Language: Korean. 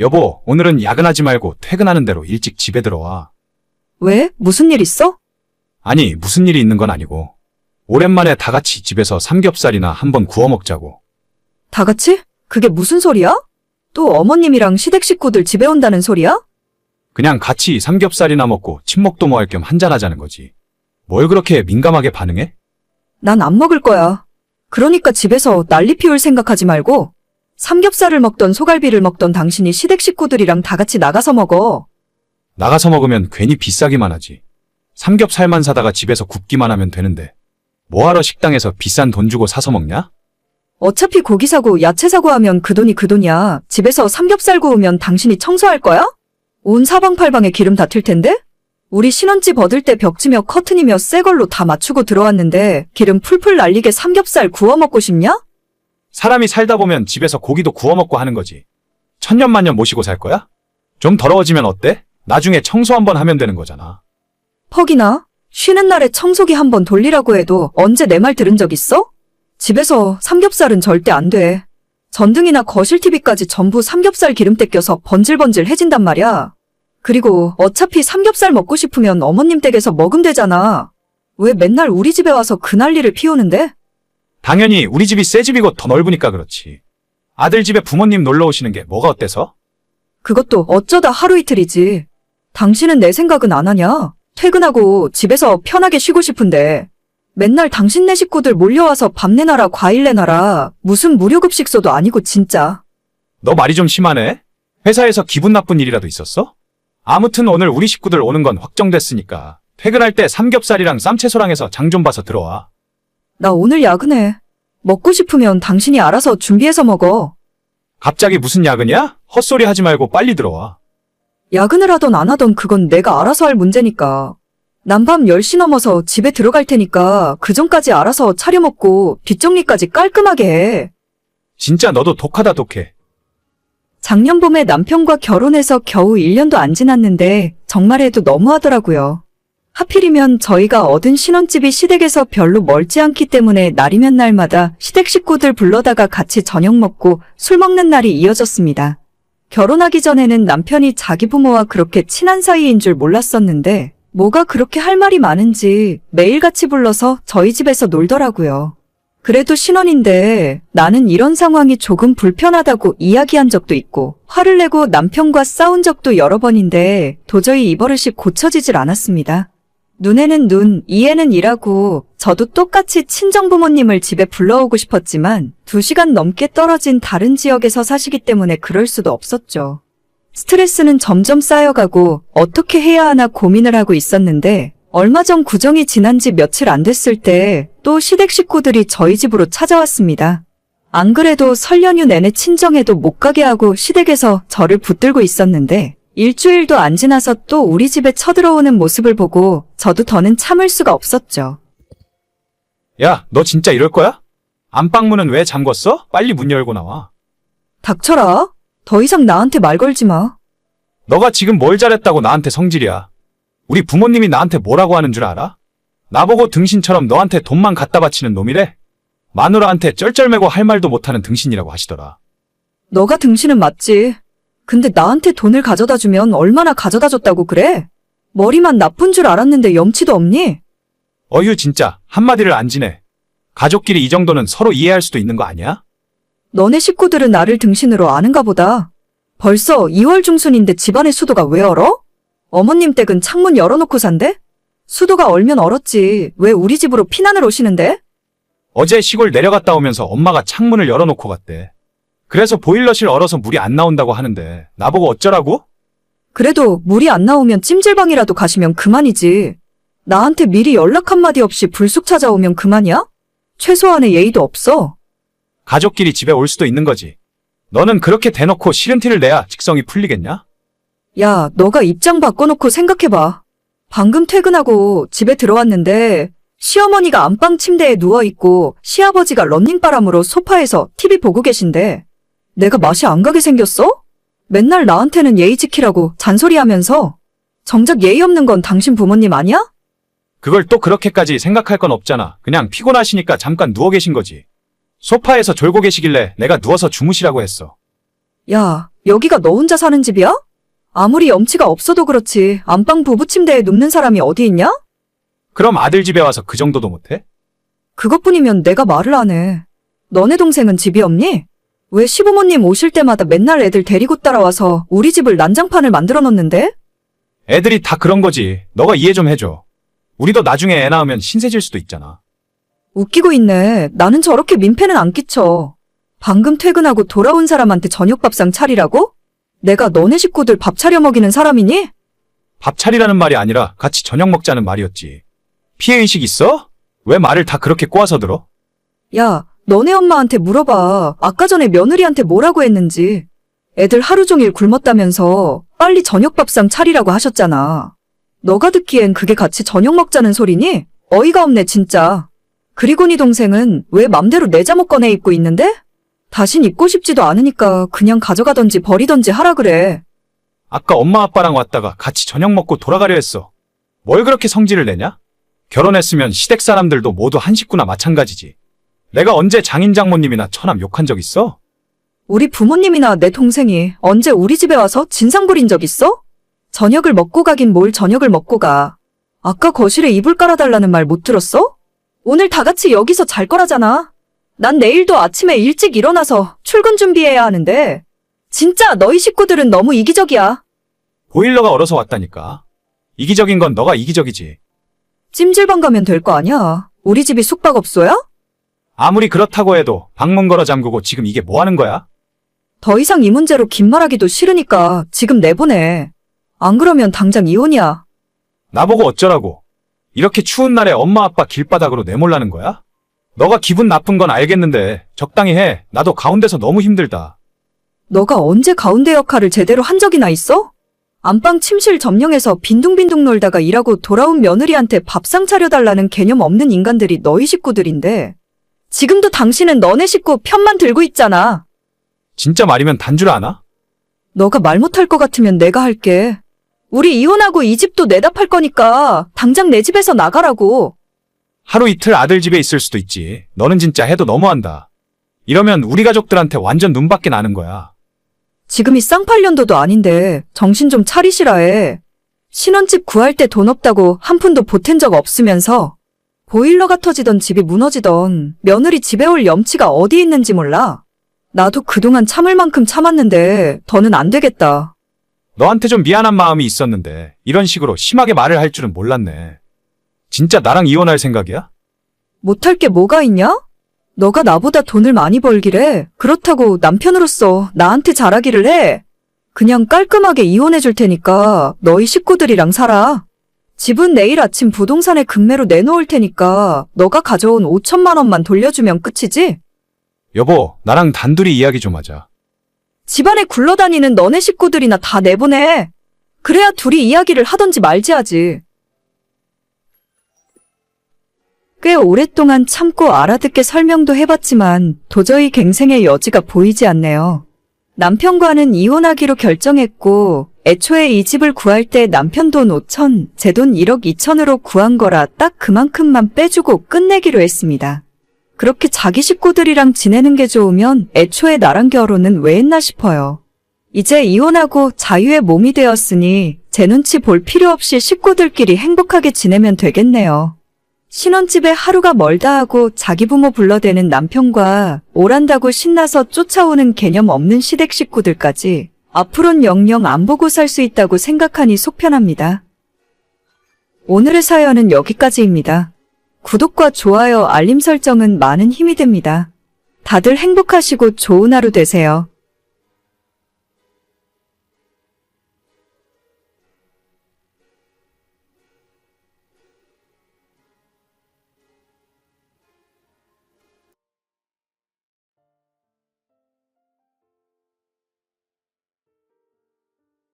여보, 오늘은 야근하지 말고 퇴근하는 대로 일찍 집에 들어와. 왜? 무슨 일 있어? 아니, 무슨 일이 있는 건 아니고. 오랜만에 다 같이 집에서 삼겹살이나 한번 구워 먹자고. 다 같이? 그게 무슨 소리야? 또 어머님이랑 시댁 식구들 집에 온다는 소리야? 그냥 같이 삼겹살이나 먹고 친목도 뭐할겸 한잔하자는 거지. 뭘 그렇게 민감하게 반응해? 난 안 먹을 거야. 그러니까 집에서 난리 피울 생각하지 말고 삼겹살을 먹던 소갈비를 먹던 당신이 시댁 식구들이랑 다 같이 나가서 먹어. 나가서 먹으면 괜히 비싸기만 하지. 삼겹살만 사다가 집에서 굽기만 하면 되는데. 뭐하러 식당에서 비싼 돈 주고 사서 먹냐? 어차피 고기 사고 야채 사고 하면 그 돈이 그 돈이야. 집에서 삼겹살 구우면 당신이 청소할 거야? 온 사방팔방에 기름 다 튈 텐데? 우리 신혼집 얻을 때 벽지며 커튼이며 새 걸로 다 맞추고 들어왔는데 기름 풀풀 날리게 삼겹살 구워 먹고 싶냐? 사람이 살다 보면 집에서 고기도 구워 먹고 하는 거지. 천년만년 모시고 살 거야? 좀 더러워지면 어때? 나중에 청소 한번 하면 되는 거잖아. 퍽이나? 쉬는 날에 청소기 한번 돌리라고 해도 언제 내 말 들은 적 있어? 집에서 삼겹살은 절대 안 돼. 전등이나 거실 TV까지 전부 삼겹살 기름때 껴서 번질번질 해진단 말이야. 그리고 어차피 삼겹살 먹고 싶으면 어머님 댁에서 먹으면 되잖아. 왜 맨날 우리 집에 와서 그 난리를 피우는데? 당연히 우리 집이 새 집이고 더 넓으니까 그렇지. 아들 집에 부모님 놀러 오시는 게 뭐가 어때서? 그것도 어쩌다 하루 이틀이지. 당신은 내 생각은 안 하냐? 퇴근하고 집에서 편하게 쉬고 싶은데. 맨날 당신 네 식구들 몰려와서 밥 내놔라 과일 내놔라 무슨 무료급식소도 아니고 진짜. 너 말이 좀 심하네? 회사에서 기분 나쁜 일이라도 있었어? 아무튼 오늘 우리 식구들 오는 건 확정됐으니까 퇴근할 때 삼겹살이랑 쌈채소랑 해서 장 좀 봐서 들어와. 나 오늘 야근해. 먹고 싶으면 당신이 알아서 준비해서 먹어. 갑자기 무슨 야근이야? 헛소리 하지 말고 빨리 들어와. 야근을 하던 안 하던 그건 내가 알아서 할 문제니까. 난밤 10시 넘어서 집에 들어갈 테니까 그 전까지 알아서 차려 먹고 뒷정리까지 깔끔하게 해. 진짜 너도 독하다 독해. 작년 봄에 남편과 결혼해서 겨우 1년도 안 지났는데 정말 해도 너무하더라고요. 하필이면 저희가 얻은 신혼집이 시댁에서 별로 멀지 않기 때문에 날이면 날마다 시댁 식구들 불러다가 같이 저녁 먹고 술 먹는 날이 이어졌습니다. 결혼하기 전에는 남편이 자기 부모와 그렇게 친한 사이인 줄 몰랐었는데 뭐가 그렇게 할 말이 많은지 매일같이 불러서 저희 집에서 놀더라고요. 그래도 신혼인데 나는 이런 상황이 조금 불편하다고 이야기한 적도 있고 화를 내고 남편과 싸운 적도 여러 번인데 도저히 이 버릇이 고쳐지질 않았습니다. 눈에는 눈, 이에는 이라고 저도 똑같이 친정부모님을 집에 불러오고 싶었지만 두 시간 넘게 떨어진 다른 지역에서 사시기 때문에 그럴 수도 없었죠. 스트레스는 점점 쌓여가고 어떻게 해야 하나 고민을 하고 있었는데 얼마 전 구정이 지난 지 며칠 안 됐을 때 또 시댁 식구들이 저희 집으로 찾아왔습니다. 안 그래도 설 연휴 내내 친정에도 못 가게 하고 시댁에서 저를 붙들고 있었는데 일주일도 안 지나서 또 우리 집에 쳐들어오는 모습을 보고 저도 더는 참을 수가 없었죠. 야, 너 진짜 이럴 거야? 안방문은 왜 잠궜어? 빨리 문 열고 나와. 닥쳐라. 더 이상 나한테 말 걸지 마. 너가 지금 뭘 잘했다고 나한테 성질이야. 우리 부모님이 나한테 뭐라고 하는 줄 알아? 나보고 등신처럼 너한테 돈만 갖다 바치는 놈이래? 마누라한테 쩔쩔매고 할 말도 못하는 등신이라고 하시더라. 너가 등신은 맞지. 근데 나한테 돈을 가져다 주면 얼마나 가져다 줬다고 그래? 머리만 나쁜 줄 알았는데 염치도 없니? 어휴 진짜 한마디를 안 지내. 가족끼리 이 정도는 서로 이해할 수도 있는 거 아니야? 너네 식구들은 나를 등신으로 아는가 보다. 벌써 2월 중순인데 집안의 수도가 왜 얼어? 어머님 댁은 창문 열어놓고 산대? 수도가 얼면 얼었지. 왜 우리 집으로 피난을 오시는데? 어제 시골 내려갔다 오면서 엄마가 창문을 열어놓고 갔대. 그래서 보일러실 얼어서 물이 안 나온다고 하는데 나보고 어쩌라고? 그래도 물이 안 나오면 찜질방이라도 가시면 그만이지. 나한테 미리 연락 한마디 없이 불쑥 찾아오면 그만이야? 최소한의 예의도 없어. 가족끼리 집에 올 수도 있는 거지. 너는 그렇게 대놓고 싫은 티를 내야 직성이 풀리겠냐? 야, 너가 입장 바꿔놓고 생각해봐. 방금 퇴근하고 집에 들어왔는데 시어머니가 안방 침대에 누워있고 시아버지가 런닝바람으로 소파에서 TV 보고 계신데 내가 맛이 안 가게 생겼어? 맨날 나한테는 예의 지키라고 잔소리하면서 정작 예의 없는 건 당신 부모님 아니야? 그걸 또 그렇게까지 생각할 건 없잖아. 그냥 피곤하시니까 잠깐 누워 계신 거지. 소파에서 졸고 계시길래 내가 누워서 주무시라고 했어. 야, 여기가 너 혼자 사는 집이야? 아무리 염치가 없어도 그렇지 안방 부부 침대에 눕는 사람이 어디 있냐? 그럼 아들 집에 와서 그 정도도 못해? 그것뿐이면 내가 말을 안 해. 너네 동생은 집이 없니? 왜 시부모님 오실 때마다 맨날 애들 데리고 따라와서 우리 집을 난장판을 만들어 놓는데? 애들이 다 그런 거지. 너가 이해 좀 해줘. 우리도 나중에 애 낳으면 신세질 수도 있잖아. 웃기고 있네. 나는 저렇게 민폐는 안 끼쳐. 방금 퇴근하고 돌아온 사람한테 저녁밥상 차리라고? 내가 너네 식구들 밥 차려 먹이는 사람이니? 밥 차리라는 말이 아니라 같이 저녁 먹자는 말이었지. 피해의식 있어? 왜 말을 다 그렇게 꼬아서 들어? 야, 너네 엄마한테 물어봐. 아까 전에 며느리한테 뭐라고 했는지. 애들 하루 종일 굶었다면서 빨리 저녁밥상 차리라고 하셨잖아. 너가 듣기엔 그게 같이 저녁 먹자는 소리니? 어이가 없네, 진짜. 그리고 네 동생은 왜 맘대로 내 잠옷 꺼내 입고 있는데? 다신 입고 싶지도 않으니까 그냥 가져가던지 버리던지 하라 그래. 아까 엄마 아빠랑 왔다가 같이 저녁 먹고 돌아가려 했어. 뭘 그렇게 성질을 내냐? 결혼했으면 시댁 사람들도 모두 한 식구나 마찬가지지. 내가 언제 장인 장모님이나 처남 욕한 적 있어? 우리 부모님이나 내 동생이 언제 우리 집에 와서 진상 부린 적 있어? 저녁을 먹고 가긴 뭘 저녁을 먹고 가. 아까 거실에 이불 깔아달라는 말 못 들었어? 오늘 다 같이 여기서 잘 거라잖아. 난 내일도 아침에 일찍 일어나서 출근 준비해야 하는데. 진짜 너희 식구들은 너무 이기적이야. 보일러가 얼어서 왔다니까. 이기적인 건 너가 이기적이지. 찜질방 가면 될 거 아니야. 우리 집이 숙박업소야? 아무리 그렇다고 해도 방문 걸어 잠그고 지금 이게 뭐 하는 거야? 더 이상 이 문제로 긴 말하기도 싫으니까 지금 내보내. 안 그러면 당장 이혼이야. 나보고 어쩌라고. 이렇게 추운 날에 엄마 아빠 길바닥으로 내몰라는 거야? 너가 기분 나쁜 건 알겠는데 적당히 해. 나도 가운데서 너무 힘들다. 너가 언제 가운데 역할을 제대로 한 적이나 있어? 안방 침실 점령해서 빈둥빈둥 놀다가 일하고 돌아온 며느리한테 밥상 차려달라는 개념 없는 인간들이 너희 식구들인데. 지금도 당신은 너네 식구 편만 들고 있잖아. 진짜 말이면 단줄 아나? 너가 말 못할 것 같으면 내가 할게. 우리 이혼하고 이 집도 내다 팔 거니까 당장 내 집에서 나가라고. 하루 이틀 아들 집에 있을 수도 있지. 너는 진짜 해도 너무한다. 이러면 우리 가족들한테 완전 눈밖에 나는 거야. 지금이 쌍팔년도도 아닌데 정신 좀 차리시라 해. 신혼집 구할 때 돈 없다고 한 푼도 보탠 적 없으면서 보일러가 터지던 집이 무너지던 며느리 집에 올 염치가 어디 있는지 몰라. 나도 그동안 참을 만큼 참았는데 더는 안 되겠다. 너한테 좀 미안한 마음이 있었는데 이런 식으로 심하게 말을 할 줄은 몰랐네. 진짜 나랑 이혼할 생각이야? 못할 게 뭐가 있냐? 너가 나보다 돈을 많이 벌기래. 그렇다고 남편으로서 나한테 잘하기를 해. 그냥 깔끔하게 이혼해 줄 테니까 너희 식구들이랑 살아. 집은 내일 아침 부동산에 금매로 내놓을 테니까 너가 가져온 5천만 원만 돌려주면 끝이지? 여보, 나랑 단둘이 이야기 좀 하자. 집안에 굴러다니는 너네 식구들이나 다 내보내. 그래야 둘이 이야기를 하던지 말지 하지. 꽤 오랫동안 참고 알아듣게 설명도 해봤지만 도저히 갱생의 여지가 보이지 않네요. 남편과는 이혼하기로 결정했고 애초에 이 집을 구할 때 남편 돈 5천, 제 돈 1억 2천으로 구한 거라 딱 그만큼만 빼주고 끝내기로 했습니다. 그렇게 자기 식구들이랑 지내는 게 좋으면 애초에 나랑 결혼은 왜 했나 싶어요. 이제 이혼하고 자유의 몸이 되었으니 제 눈치 볼 필요 없이 식구들끼리 행복하게 지내면 되겠네요. 신혼집에 하루가 멀다 하고 자기 부모 불러대는 남편과 오란다고 신나서 쫓아오는 개념 없는 시댁 식구들까지 앞으론 영영 안 보고 살 수 있다고 생각하니 속편합니다. 오늘의 사연은 여기까지입니다. 구독과 좋아요, 알림 설정은 많은 힘이 됩니다. 다들 행복하시고 좋은 하루 되세요.